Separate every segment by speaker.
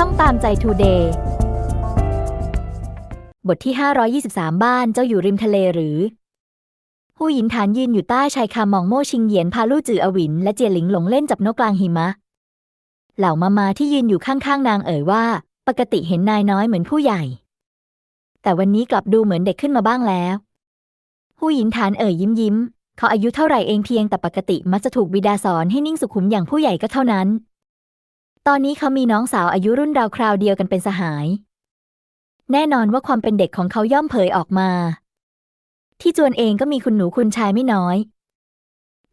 Speaker 1: ช่องตามใจทูเดย์บทที่ 523 บ้านเจ้าอยู่ริมทะเลหรือ หูหยินฐานยืนอยู่ใต้ชายคามองโม่ชิงเหยียนพาลู่จืออวิน และเจียหลิงหลงเล่นจับนกกลางหิมะ เหล่ามามาที่ยืนอยู่ข้างๆนางเอ่ยว่า ปกติเห็นนายน้อยเหมือนผู้ใหญ่ แต่วันนี้กลับดูเหมือนเด็กขึ้นมาบ้างแล้ว หูหยินฐานเอ่ยยิ้มยิ้มเขาอายุเท่าไหร่เองเพียงแต่ปกติมักจะถูกบิดาสอนให้นิ่งสุขุมอย่างผู้ใหญ่ก็เท่านั้น ตอนนี้เขามีน้องสาวอายุรุ่นราวคราวเดียวกันเป็นสหาย แน่นอนว่าความเป็นเด็กของเขาย่อมเผยออกมา ที่จวนเองก็มีคุณหนูคุณชายไม่น้อย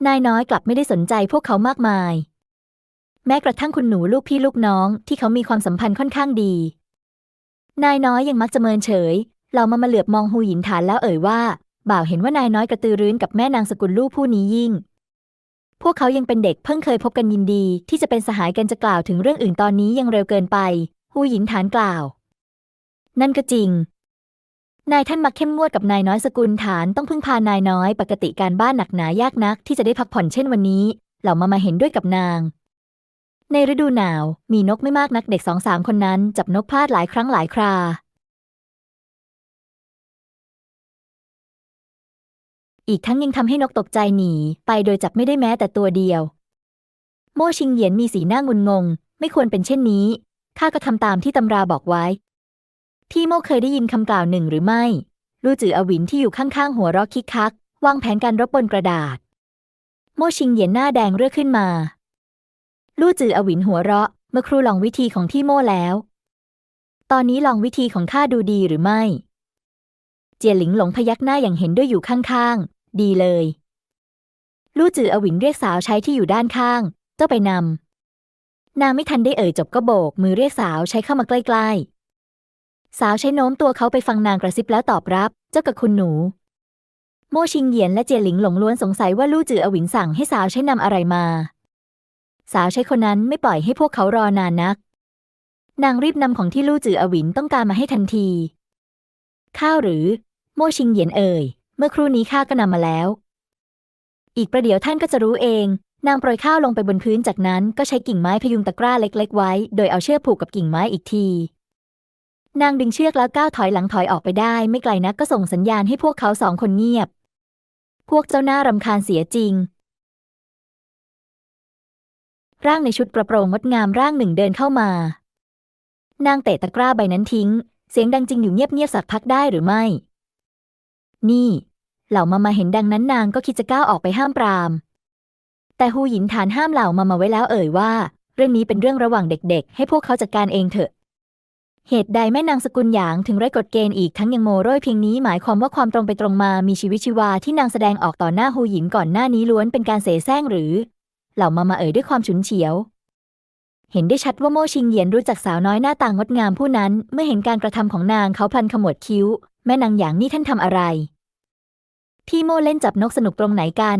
Speaker 1: นายน้อยกลับไม่ได้สนใจพวกเขามากมาย แม้กระทั่งคุณหนูลูกพี่ลูกน้องที่เขามีความสัมพันธ์ค่อนข้างดี นายน้อยยังมักจะเมินเฉย เรามามาเหลือบมองหูหยินฐานแล้วเอ่ยว่า บ่าวเห็นว่านายน้อยกระตือรือร้นกับแม่นางสกุลลูกผู้นี้ยิ่ง พวกเขายังเป็นเด็กเพิ่งเคยพบกันยินดี ที่จะเป็นสหายกันจะกล่าวถึงเรื่องอื่นตอนนี้ยังเร็วเกินไป หูหยินฐานกล่าว นั่นก็จริง นายท่านมักเข้มงวดกับนายน้อยสกุลฐานต้องพึ่งพานายน้อยปกติการบ้านหนักหนายากนัก ที่จะได้พักผ่อนเช่นวันนี้ เหล่ามามาเห็นด้วยกับนาง ในฤดูหนาว มีนกไม่มากนักเด็กสองสามคนนั้น จับนกพลาดหลายครั้งหลายครา อีกทั้งยังทำให้นกตกใจหนี ไปโดยจับไม่ได้แม้แต่ตัวเดียว โม่ชิงเหยียนมีสีหน้างุนงง ไม่ควรเป็นเช่นนี้ ข้าก็ทำตามที่ตำราบอกไว้ พี่โม่เคยได้ยินคำกล่าวหนึ่งหรือไม่ ลู่จืออวินที่อยู่ข้างๆหัวเรอกคิกคัก วางแผนการรบบนกระดาษ โม่ชิงเหยียนหน้าแดงเรื่อขึ้นมา ลู่จืออวินหัวเราะ เมื่อครูลองวิธีของที่โม่แล้ว ตอนนี้ลองวิธีของข้าดูดีหรือไม่ เจียหลิงหลงพยักหน้าอย่างเห็นด้วยอยู่ข้างๆ ดีเลย ลู่จืออวินเรียกสาวใช้ที่อยู่ด้านข้าง เจ้าไปนำ นางไม่ทันได้เอ่ยจบก็โบก มือเรียกสาวใช้เข้ามาใกล้ๆ สาวใช้โน้มตัวเขาไปฟังนางกระซิบแล้วตอบรับ เจ้ากับคุณหนู โมชิงเหยียนและเจียหลิงหลงล้วนสงสัยว่าลู่จืออวินสั่งให้สาวใช้นำอะไรมา สาวใช้คนนั้นไม่ปล่อยให้พวกเขารอนานนัก นางรีบนำของที่ลู่จืออวินต้องการมาให้ทันที ข้าวหรือ โมชิงเหยียนเอ่ย เมื่อครู่นี้ข้าก็นำมาแล้ว อีกประเดี๋ยวท่านก็จะรู้เอง นางโปรยข้าวลงไปบนพื้นจากนั้นก็ใช้กิ่งไม้พยุงตะกร้าเล็ก ๆ ไว้ โดยเอาเชือกผูกกับกิ่งไม้อีกที นางดึงเชือกแล้วก้าวถอยหลังถอยออกไปได้ ไม่ไกลนักก็ส่งสัญญาณให้พวกเขาสองคนเงียบ พวกเจ้าหน้ารำคาญเสียจริง ร่างในชุดกระโปรงงดงามร่างหนึ่งเดินเข้ามา นางเตะตะกร้าใบนั้นทิ้ง เสียงดังจริงอยู่เงียบๆสักพักได้หรือไม่ นี่ เหล่ามามาเห็นดังนั้นนางก็คิดจะก้าวออกไปห้ามปราม แต่ฮูหยินฐานห้ามเหล่ามามาไว้แล้วเอ่ยว่า เรื่องนี้เป็นเรื่องระหว่างเด็กๆ ให้พวกเขาจัดการเองเถอะ เหตุใดแม่นางสกุลหยางถึงไร้กฎเกณฑ์อีกทั้งยังโมโร่ยเพียงนี้หมายความว่าความตรงไปตรงมามีชีวิตชีวาที่นางแสดงออกต่อหน้าฮูหยินก่อนหน้านี้ล้วนเป็นการเสแสร้งหรือ เหล่ามามาเอ่ยด้วยความฉุนเฉียวเห็นได้ชัดว่าโม่ชิงเหยียนรู้จักสาวน้อยหน้าตางดงามผู้นั้น เมื่อเห็นการกระทำของนางเขาพลันขมวดคิ้ว แม่นางหยางนี่ท่านทำอะไร พี่โม่เล่นจับนกสนุกตรงไหนกัน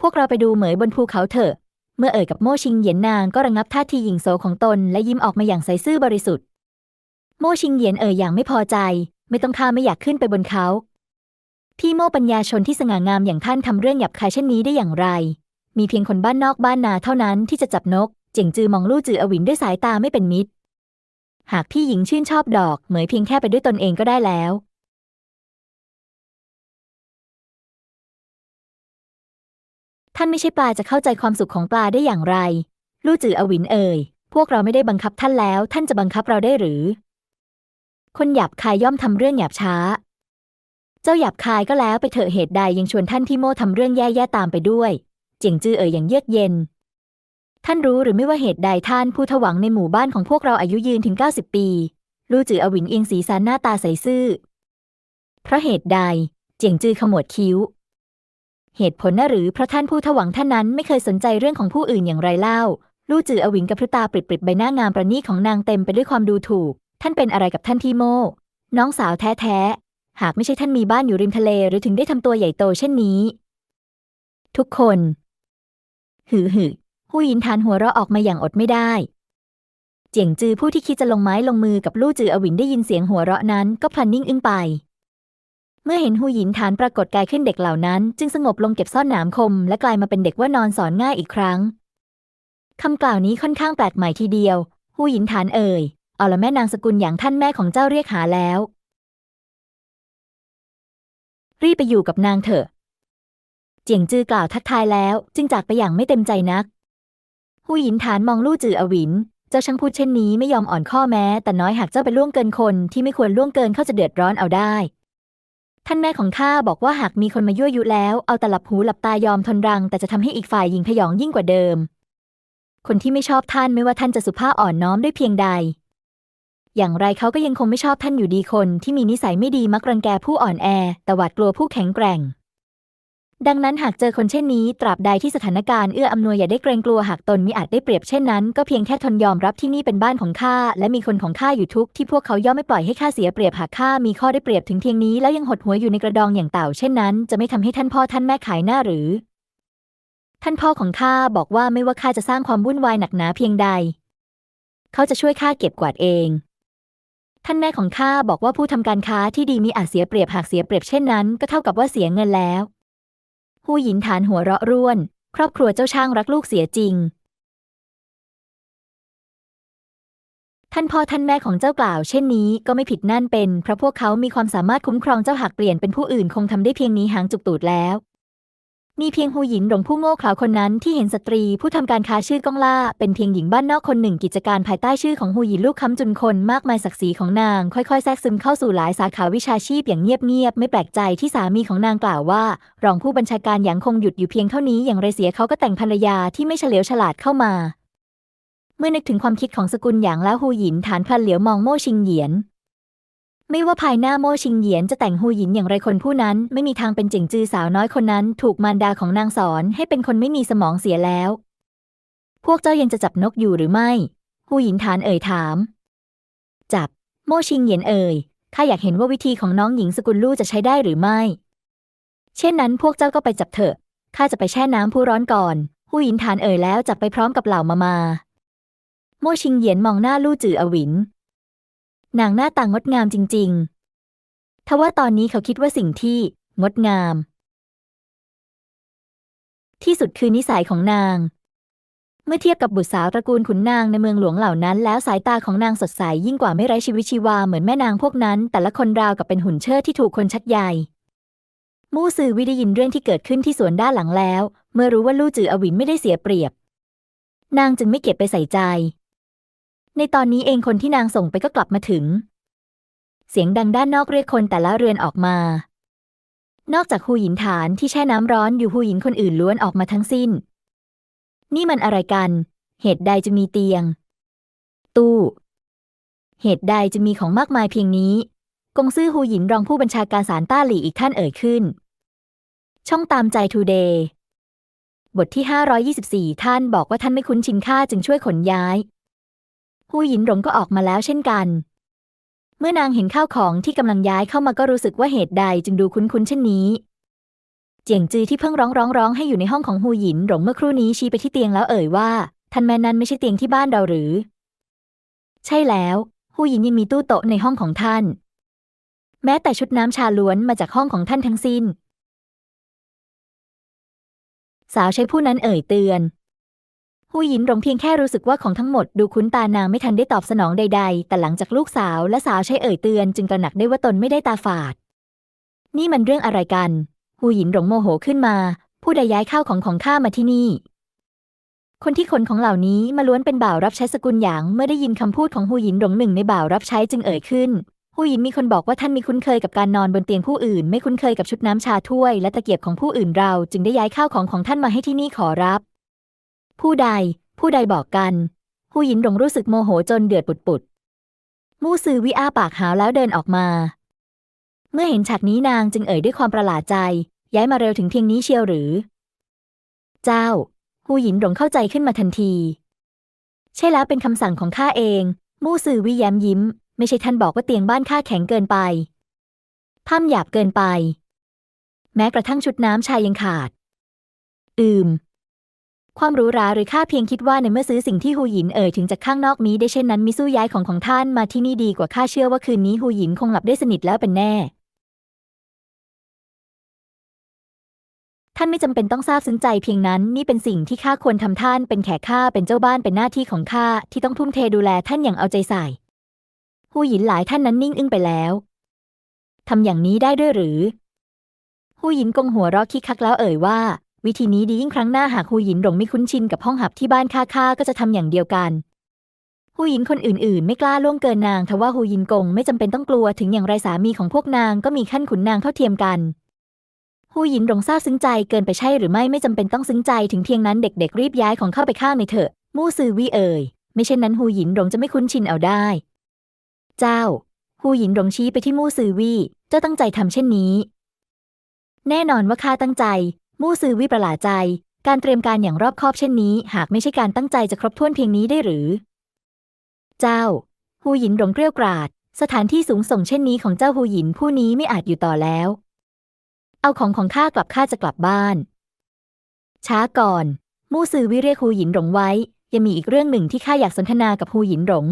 Speaker 1: พวกเราไปดูเหมยบนภูเขาเถอะ เมื่อเอ่ยกับโม่ชิงเหยียนนางก็ระงับท่าทีหญิงโสของตนและยิ้มออกมาอย่างใสซื่อบริสุทธิ์ โม่ชิงเหยียนเอ่ยอย่างไม่พอใจ ไม่ต้องข้าไม่อยากขึ้นไปบนเขา พี่โม่ปัญญาชนที่สง่างามอย่างท่านทำเรื่องหยาบคายเช่นนี้ได้อย่างไร มีเพียงคนบ้านนอกบ้านนาเท่านั้นที่จะจับนก เจ๋งจือมองลู่จืออวินด้วยสายตาไม่เป็นมิตร หากพี่หญิงชื่นชอบดอก เหมยเพียงแค่ไปด้วยตนเองก็ได้แล้ว ท่านไม่ใช่ปลาจะเข้าใจความสุขของปลาได้อย่างไร ลู่จืออวินเอ่ย พวกเราไม่ได้บังคับท่านแล้ว ท่านจะบังคับเราได้หรือ คนหยาบคายย่อมทำเรื่องหยาบช้า เจ้าหยาบคายก็แล้วไปเถอะเหตุใดยังชวนท่านที่โม่ทำเรื่องแย่ๆตามไปด้วย เจียงจือเอ่ยอย่างเยือกเย็น ท่านรู้หรือไม่ว่าเหตุใดท่านผู้ถวังในหมู่บ้านของพวกเราอายุยืนถึง 90 ปี ลู่จืออวินเอียงสีสันหน้าตาใสซื่อ เพราะเหตุใด เจียงจือขมวดคิ้ว เหตุผลน่ะหรือเพราะท่านผู้ถวังท่านนั้นไม่เคยสนใจเรื่องของผู้อื่นอย่างไรเล่า ลู่จืออวินกับพริตาปริบๆใบหน้างามประณีของนางเต็มไปด้วยความดูถูก ท่านเป็นอะไรกับท่านที่โม่น้องสาวแท้ๆ หากไม่ใช่ท่านมีบ้านอยู่ริมทะเลหรือถึงได้ทำตัวใหญ่โตเช่นนี้ ทุกคน หือหือหูยินทานหัวเราะออกมาอย่างอดไม่ได้เจียงจือผู้ที่คิดจะลงไม้ลงมือกับลู่จืออวินได้ยินเสียงหัวเราะนั้นก็พลันนิ่งอึ้งไป เมื่อเห็นหูหยินฐานปรากฏกายขึ้นเด็กเหล่านั้น จึงสงบลงเก็บซ่อนหนามคม และกลายมาเป็นเด็กว่านอนสอนง่ายอีกครั้งคำกล่าวนี้ค่อนข้างแปลกใหม่ทีเดียวหูหยินฐานเอ่ยเอาละแม่นางสกุลอย่างท่านแม่ของเจ้าเรียกหาแล้ว รีบไปอยู่กับนางเถอะ เจียงจือกล่าวทักทายแล้ว จึงจากไปอย่างไม่เต็มใจนักหูหยินฐานมองลู่จืออวินเจ้าช่างพูดเช่นนี้ไม่ยอมอ่อนข้อแม้ แต่น้อยหากเจ้าไปล่วงเกินคนที่ไม่ควรล่วงเกินเขาจะเดือดร้อนเอาได้ ท่านแม่ของข้าบอกว่าหากมีคนมายั่วยุแล้ว เอาแต่หลับหูหลับตายอมทนรัง แต่จะทำให้อีกฝ่ายยิงพยองยิ่งกว่าเดิม คนที่ไม่ชอบท่านไม่ว่าท่านจะสุภาพอ่อนน้อมด้วยเพียงใด อย่างไรเขาก็ยังคงไม่ชอบท่านอยู่ดีคนที่มีนิสัยไม่ดีมักรังแกผู้อ่อนแอ แต่หวาดกลัวผู้แข็งแกร่ง ดังนั้นหากเจอคนเช่นนี้ ตราบใดที่สถานการณ์เอื้ออำนวยอย่าได้เกรงกลัวหากตนมิอาจได้เปรียบเช่นนั้น ก็เพียงแค่ทนยอมรับที่นี่เป็นบ้านของข้าและมีคนของข้าอยู่ทุกที่พวกเขาย่อมไม่ปล่อยให้ข้าเสียเปรียบหากข้ามีข้อได้เปรียบถึงเพียงนี้แล้วยังหดหัวอยู่ในกระดองอย่างเต่าเช่นนั้น จะไม่ทำให้ท่านพ่อท่านแม่ขายหน้าหรือ ท่านพ่อของข้าบอกว่าไม่ว่าข้าจะสร้างความวุ่นวายหนักหนาเพียงใด เขาจะช่วยข้าเก็บกวาดเองท่านแม่ของข้าบอกว่าผู้ทำการค้าที่ดีมีอาจเสียเปรียบหากเสียเปรียบเช่นนั้น ก็เท่ากับว่าเสียเงินแล้ว หูหยินฐานหัวเราะร่วน ครอบครัวเจ้าช่างรักลูกเสียจริง ท่านพ่อท่านแม่ของเจ้ากล่าวเช่นนี้ก็ไม่ผิดนั่นเป็น เพราะพวกเขามีความสามารถคุ้มครองเจ้าหากเปลี่ยนเป็นผู้อื่นคงทำได้เพียงนี้หางจุกตูดแล้ว มีเพียงหูหยินหลงผู้โง่เขลาคนนั้นที่เห็นสตรีผู้ทำการค้าชื่อก้องล่า เป็นเพียงหญิงบ้านนอกคนหนึ่งกิจการภายใต้ชื่อของหูหยินลูกค้ำจุนคนมากมายศักดิ์ศรีของนาง ค่อยๆ แทรกซึมเข้าสู่หลายสาขาวิชาชีพอย่างเงียบๆไม่แปลกใจที่สามีของนางกล่าวว่า รองผู้บัญชาการหยางคงหยุดอยู่เพียงเท่านี้อย่างไรเสียเขาก็แต่งภรรยาที่ไม่เฉลียวฉลาดเข้ามา เมื่อนึกถึงความคิดของสกุลหยางแล้วหูหยินฐานพลันเหลียวมองโม่ชิงเหยียน ไม่ว่าภายหน้าโม่ชิงเหยียนจะแต่งหูหยินอย่างไรคนผู้นั้น ไม่มีทางเป็นเจิงจือสาวน้อยคนนั้น ถูกมารดาของนางสอนให้เป็นคนไม่มีสมองเสียแล้ว พวกเจ้ายังจะจับนกอยู่หรือไม่หูหยินฐานเอ่ยถาม จับ โม่ชิงเหยียนเอ่ยข้าอยากเห็นว่าวิธีของน้องหญิงสกุลลู่จะใช้ได้หรือไม่ เช่นนั้นพวกเจ้าก็ไปจับเถอะข้าจะไปแช่น้ำผู้ร้อนก่อนหูหยินฐานเอ่ยแล้วจับไปพร้อมกับเหล่ามามา โม่ชิงเหยียนมองหน้าลู่จืออวิน นางหน้าต่างงดงามจริง ๆ ทว่าตอนนี้เขาคิดว่าสิ่งที่งดงาม ที่สุดคือนิสัยของนาง เมื่อเทียบกับบุตรสาวตระกูลขุนนางในเมืองหลวงเหล่านั้น แล้วสายตาของนางสดใสยิ่งกว่าไม่ไร้ชีวิตชีวาเหมือนแม่นางพวกนั้น แต่ละคนราวกับเป็นหุ่นเชิดที่ถูกคนชักใยมู่ซือวิได้ยินเรื่องที่เกิดขึ้นที่สวนด้านหลังแล้ว เมื่อรู้ว่าลู่จืออวินไม่ได้เสียเปรียบ นางจึงไม่เก็บไปใส่ใจ ในตอนนี้เองคนที่นางส่งไปก็กลับมาถึง เสียงดังด้านนอกเรียกคนแต่ละเรือนออกมา นอกจากหูหยินฐานที่แช่น้ำร้อนอยู่หูหยินคนอื่นล้วนออกมาทั้งสิ้น นี่มันอะไรกัน เหตุใดจะมีเตียง ตู้ เหตุใดจะมีของมากมายเพียงนี้กงซื่อหูหยินรองผู้บัญชาการศาลต้าหลี่อีกท่านเอ่ยขึ้น ช่องตามใจทูเดย์บทที่ 524 ท่านบอกว่าท่านไม่คุ้นชินข้าจึงช่วยขนย้าย หูหยินหลงก็ออกมาแล้วเช่นกัน เมื่อนางเห็นข้าวของที่กำลังย้ายเข้ามาก็รู้สึกว่าเหตุใดจึงดูคุ้นๆเช่นนี้เจียงจือที่เพิ่งร้องร้องร้องให้อยู่ในห้องของหูหยินหลงเมื่อครู่นี้ชี้ไปที่เตียงแล้วเอ่ยว่าท่านแม่นั้นไม่ใช่เตียงที่บ้านเราหรือ ใช่แล้วหูหยินยังมีตู้โต๊ะในห้องของท่าน แม้แต่ชุดน้ำชาล้วนมาจากห้องของท่านทั้งสิ้น สาวใช้ผู้นั้นเอ่ยเตือน หูหยินหลงเพียงแค่รู้สึกว่าของทั้งหมดดูคุ้นตานางไม่ทันได้ตอบสนองใด ๆ แต่หลังจากลูกสาวและสาวใช้เอ่ยเตือนจึงตระหนักได้ว่าตนไม่ได้ตาฝาด นี่มันเรื่องอะไรกัน หูหยินหลงโมโหขึ้นมา ผู้ใดย้ายข้าวของของข้ามาที่นี่ คนที่ขนของเหล่านี้มาล้วนเป็นบ่าวรับใช้สกุลหยางเมื่อได้ยินคำพูดของหูหยินหลงหนึ่งในบ่าวรับใช้จึงเอ่ยขึ้นหูหยินมีคนบอกว่าท่านมีคุ้นเคยกับการนอนบนเตียงผู้อื่น ไม่คุ้นเคยกับชุดน้ำชาถ้วย และตะเกียบของผู้อื่นเรา จึงได้ย้ายข้าวของของท่านมาให้ที่นี่ขอรับ ผู้ใด ผู้ใดบอกกันหูหยินหลงรู้สึกโมโหจนเดือดปุดๆมู่ซือวิอาปากหาวแล้วเดินออกมา เมื่อเห็นฉากนี้นางจึงเอ่ยด้วยความประหลาดใจ ย้ายมาเร็วถึงเพียงนี้เชียวหรือ เจ้าหูหยินหลงเข้าใจขึ้นมาทันที ใช่แล้วเป็นคำสั่งของข้าเอง มู่ซือวิแย้มยิ้ม ไม่ใช่ท่านบอกว่าเตียงบ้านข้าแข็งเกินไปผ้ามหยาบเกินไป แม้กระทั่งชุดน้ำชายยังขาด อืม ความหรู้ราหรือข้าเพียงคิดว่าในเมื่อซื้อสิ่งที่หูหยินเอ่ยถึงจากข้างนอกนี้ได้เช่นนั้นมิสู้ย้ายของของท่านมาที่นี่ดีกว่าข้าเชื่อว่าคืนนี้หูหยินคงหลับได้สนิทแล้วเป็นแน่ ท่านไม่จำเป็นต้องทราบซึ้งใจเพียงนั้นนี่เป็นสิ่งที่ข้าควรทำท่านเป็นแขกข้าเป็นเจ้าบ้านเป็นหน้าที่ของข้าที่ต้องทุ่มเทดูแลท่านอย่างเอาใจใส่หูหยินหลายท่านนั้นนิ่งอึ้งไปแล้วทำอย่างนี้ได้ด้วยหรือหูหยินกงหัวเราะคิกคักแล้วเอ่ยว่า วิธีนี้ดียิ่งครั้งหน้าหากหูหยินหลงไม่คุ้นชินกับห้องหับที่บ้านข้าข้าก็จะทำอย่างเดียวกันหูหยินคนอื่นๆ ไม่กล้าล่วงเกินนางทว่าหูหยินกงไม่จำเป็นต้องกลัวถึงอย่างไรสามีของพวกนางก็มีขั้นขุนนางเท่าเทียมกันหูหยินหลงซาบซึ้งใจเกินไปใช่หรือไม่ไม่จำเป็นต้องซึ้งใจถึงเพียงนั้นเด็กๆ รีบย้ายของเข้าไปข้างในเถอะ มู่ซือวี่เอ่ยไม่เช่นนั้นหูหยินหลงจะไม่คุ้นชินเอาได้ เจ้าหูหยินหลงชี้ไปที่มู่ซือวี่เจ้าตั้งใจทำเช่นนี้ แน่นอนว่าข้าตั้งใจ มู่ซือวี่ประหลาดใจ การเตรียมการอย่างรอบคอบเช่นนี้ หากไม่ใช่การตั้งใจจะครบถ้วนเพียงนี้ได้หรือ เจ้าหูหยินหลงเกรี้ยวกราด สถานที่สูงส่งเช่นนี้ของเจ้าหูหยินผู้นี้ไม่อาจอยู่ต่อแล้ว เอาของของข้ากลับข้าจะกลับบ้าน ช้าก่อน มู่ซือวิเรียกหูหยินหลงไว้ ยังมีอีกเรื่องหนึ่งที่ข้าอยากสนทนากับหูหยินหลง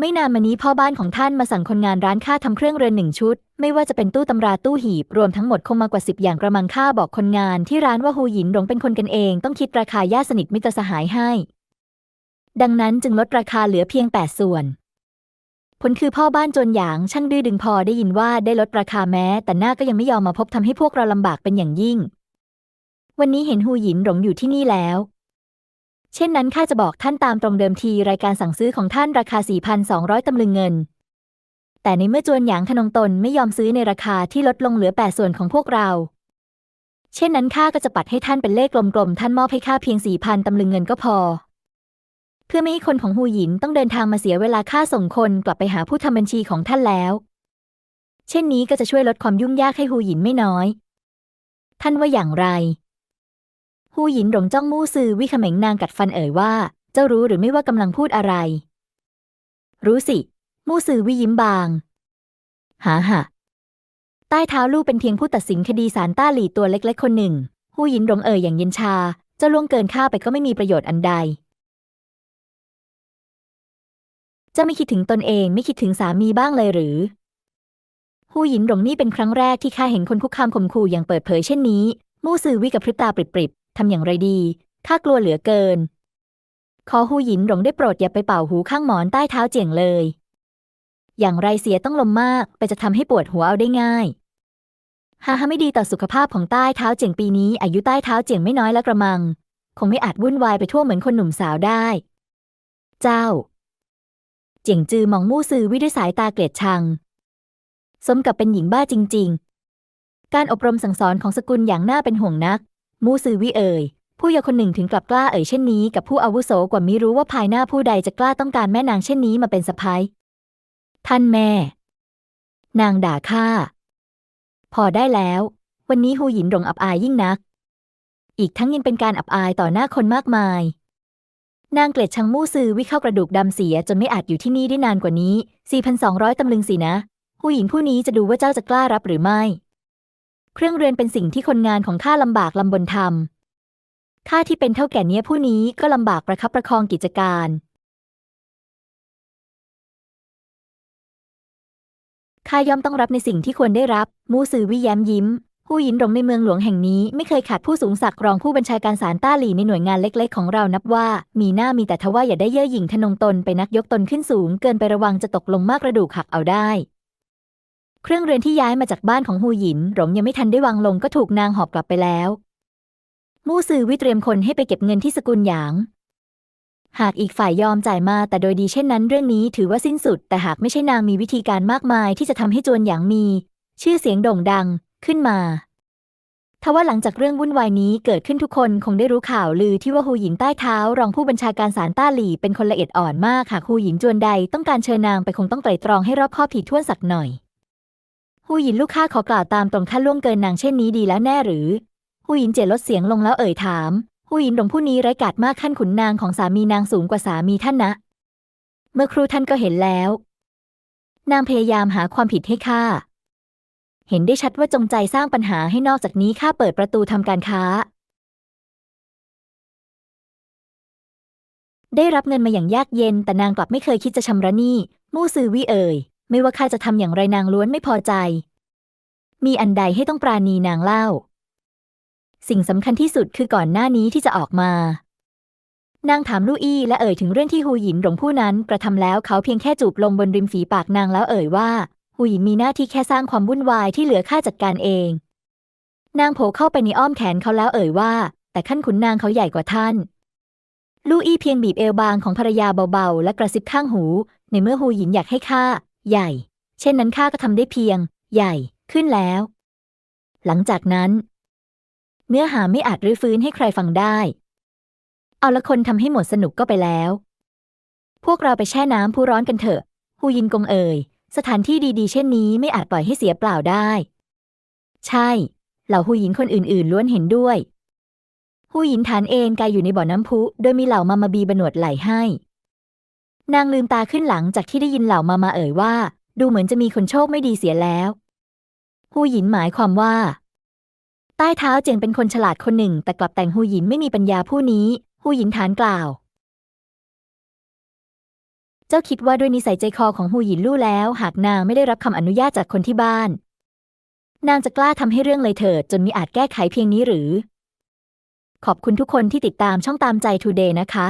Speaker 1: ไม่นานมานี้พ่อบ้านของท่านมาสั่งคนงานร้านข้าทำเครื่องเรือนหนึ่งชุด ไม่ว่าจะเป็นตู้ตำราตู้หีบ รวมทั้งหมดคงมากว่าสิบอย่างกระมังข้าบอกคนงานที่ร้านว่าหูหยินหลงเป็นคนกันเอง ต้องคิดราคาญาติสนิทมิตรสหายให้ ดังนั้นจึงลดราคาเหลือเพียงแปดส่วน ผลคือพ่อบ้านจนหยางช่างดื้อดึงพอได้ยินว่าได้ลดราคาแม้ แต่หน้าก็ยังไม่ยอมมาพบทำให้พวกเราลำบากเป็นอย่างยิ่ง วันนี้เห็นหูหยินหลงอยู่ที่นี่แล้ว เช่นนั้นข้าจะบอกท่านตามตรงเดิมทีรายการสั่งซื้อของท่านราคา 4,200 ตำลึงเงิน แต่ในเมื่อจวนหยางทนงตนไม่ยอมซื้อในราคาที่ลดลงเหลือ8ส่วนของพวกเรา เช่นนั้นข้าก็จะปัดให้ท่านเป็นเลขกลมๆท่านมอบให้ข้าเพียง4,000ตำลึงเงินก็พอ เพื่อไม่ให้คนของหูหยินต้องเดินทางมาเสียเวลาค่าส่งคนกลับไปหาผู้ทำบัญชีของท่านแล้ว เช่นนี้ก็จะช่วยลดความยุ่งยากให้หูหยินไม่น้อย ท่านว่าอย่างไร หูหยินหลงจ้องมู่ซือวิเขม็งนางกัดฟันเอ่ยว่า เจ้ารู้หรือไม่ว่ากำลังพูดอะไร รู้สิ มู่ซือวิยิ้มบาง หาหะใต้เท้าลูกเป็นเพียงผู้ตัดสินคดีสารต้าหลี่ตัวเล็กๆคนหนึ่งหูหยินหลงเอ่ยอย่างเย็นชา เจ้าล่วงเกินข้าไปก็ไม่มีประโยชน์อันใดเจ้าไม่คิดถึงตนเองไม่คิดถึงสามีบ้างเลยหรือหูหยินหลงนี่เป็นครั้งแรกที่ข้าเห็นคนคุกคามข่มขู่อย่างเปิดเผยเช่นนี้ มู่ซือวิกับพริบตาปริบ ทำอย่างไรดี ข้ากลัวเหลือเกิน ขอหูหยินหลงได้โปรดอย่าไปเป่าหูข้างหมอนใต้เท้าเจียงเลย อย่างไรเสียต้องลมมากไปจะทำให้ปวดหัวเอาได้ง่ายฮ่าฮ่าไม่ดีต่อสุขภาพของใต้เท้าเจียงปีนี้ อายุใต้เท้าเจียงไม่น้อยแล้วกระมัง คงไม่อาจวุ่นวายไปทั่วเหมือนคนหนุ่มสาวได้ เจ้า เจียงจือมองมู่ซือวิด้วยสายตาเกลียดชัง สมกับเป็นหญิงบ้าจริง ๆ การอบรมสั่งสอนของสกุลอย่างน่าเป็นห่วงนัก มูซือวิเอ่ยผู้เยาว์คนหนึ่งถึงกลับกล้าเอ่ยเช่นนี้กับผู้อาวุโสกว่ามิรู้ว่าภายหน้าผู้ใดจะกล้าต้องการแม่นางเช่นนี้มาเป็นสะพ้ายท่านแม่ นางด่าข้าพอได้แล้ว วันนี้หูหยินหลงอับอายยิ่งนัก อีกทั้งยังเป็นการอับอายต่อหน้าคนมากมาย นางเกลียดชังมู่ซือวิเข้ากระดูกดำเสียจนไม่อาจอยู่ที่นี่ได้นานกว่านี้ 4,200ตำลึงสินะผู้หญิงผู้นี้จะดูว่าเจ้าจะกล้ารับหรือไม่ เครื่องเรือนเป็นสิ่งที่คนงานของข้าลำบากลำบนทำข้าที่เป็นเท่าแก่เนี้ยผู้นี้ก็ลำบากประคับประคองกิจการ ข้าย่อมต้องรับในสิ่งที่ควรได้รับ มูซือวิแย้มยิ้ม ผู้หญินหลงในเมืองหลวงแห่งนี้ไม่เคยขาดผู้สูงศักดิ์รองผู้บัญชาการศาลต้าหลี่ในหน่วยงานเล็กๆ ของเรานับว่า มีหน้ามีแต่ทว่าอย่าได้เย่อหยิ่งทะนงตนไปนักยกตนขึ้นสูง เกินไประวังจะตกลงมากกระดูกหักเอาได้ เครื่องเรือนที่ย้ายมาจากบ้านของฮูหยินหลงยังไม่ทันได้วางลงก็ถูกนางหอบกลับไปแล้ว มู่ซือวิเตรียมคนให้ไปเก็บเงินที่สกุลหยาง หากอีกฝ่ายยอมจ่ายมาแต่โดยดีเช่นนั้นเรื่องนี้ถือว่าสิ้นสุด แต่หากไม่ใช่นางมีวิธีการมากมายที่จะทำให้จวนหยางมี ชื่อเสียงโด่งดังขึ้นมาทว่าหลังจากเรื่องวุ่นวายนี้เกิดขึ้นทุกคนคงได้รู้ข่าวลือที่ว่าฮูหยินใต้เท้า รองผู้บัญชาการศาลต้าหลี่เป็นคนละเอียดอ่อนมากหากฮูหยินจวนใดต้องการเชิญนางไปคงต้องไตร่ตรองให้รอบคอบถี่ถ้วนสักหน่อย ฮูหยินลูกค้าขอกล่าวตามตรงท่านล่วงเกินนางเช่นนี้ดีแล้วแน่หรือฮูหยินเจลดเสียงลงแล้วเอ่ยถามฮูหยินหลงผู้นี้ไร้กาจมากขั้นขุนนางของสามีนางสูงกว่าสามีท่านนะ เมื่อครูท่านก็เห็นแล้ว นางพยายามหาความผิดให้ข้าเห็นได้ชัดว่าจงใจสร้างปัญหาให้นอกจากนี้ข้าเปิดประตูทำการค้า ได้รับเงินมาอย่างยากเย็น แต่นางกลับไม่เคยคิดจะชำระหนี้มู่ซือวิเอ่ย ไม่ว่าข้าจะทำอย่างไรนางล้วนไม่พอใจ มีอันใดให้ต้องปราณีนางเล่า สิ่งสำคัญที่สุดคือก่อนหน้านี้ที่จะออกมา นางถามลู่อี้และเอ่ยถึงเรื่องที่ฮูหยินหลงผู้นั้นกระทำแล้วเขาเพียงแค่จูบลงบนริมฝีปากนางแล้วเอ่ยว่าฮูหยินมีหน้าที่แค่สร้างความวุ่นวายที่เหลือข้าจัดการเอง นางโผล่เข้าไปในอ้อมแขนเขาแล้วเอ่ยว่า แต่ขั้นขุนนางเขาใหญ่กว่าท่านลู่อี้เพียงบีบเอวบางของภรรยาเบาๆ และกระซิบข้างหู ในเมื่อฮูหยินอยากให้ข้า ใหญ่ เช่นนั้นข้าก็ทำได้เพียง ใหญ่ขึ้นแล้ว หลังจากนั้น เนื้อหาไม่อาจรื้อฟื้นให้ใครฟังได้ เอาละคนทำให้หมดสนุกก็ไปแล้ว พวกเราไปแช่น้ำผู้ร้อนกันเถอะฮูยินกงเอ่ยสถานที่ดีๆ เช่นนี้ไม่อาจปล่อยให้เสียเปล่าได้ ใช่ เหล่าฮูหยินคนอื่นๆ ล้วนเห็นด้วยฮูหยินฐานเอนกายอยู่ในบ่อน้ำพุ โดยมีเหล่ามามาบีบนวดไหลให้ นางลืมตาขึ้นหลังจากที่ได้ยินเหล่ามามาเอ่ยว่า ดูเหมือนจะมีคนโชคไม่ดีเสียแล้วฮูหยินหมายความว่า ใต้เท้าเจียงเป็นคนฉลาดคนหนึ่ง แต่กลับแต่งฮูหยินไม่มีปัญญาผู้นี้ฮูหยินฐานกล่าว เจ้าคิดว่าด้วยนิสัยใจคอของฮูหยินลู่แล้ว หากนางไม่ได้รับคำอนุญาตจากคนที่บ้าน นางจะกล้าทำให้เรื่องเลยเถิดจนมีอาจแก้ไขเพียงนี้หรือ ขอบคุณทุกคนที่ติดตามช่องตามใจทูเดย์นะคะ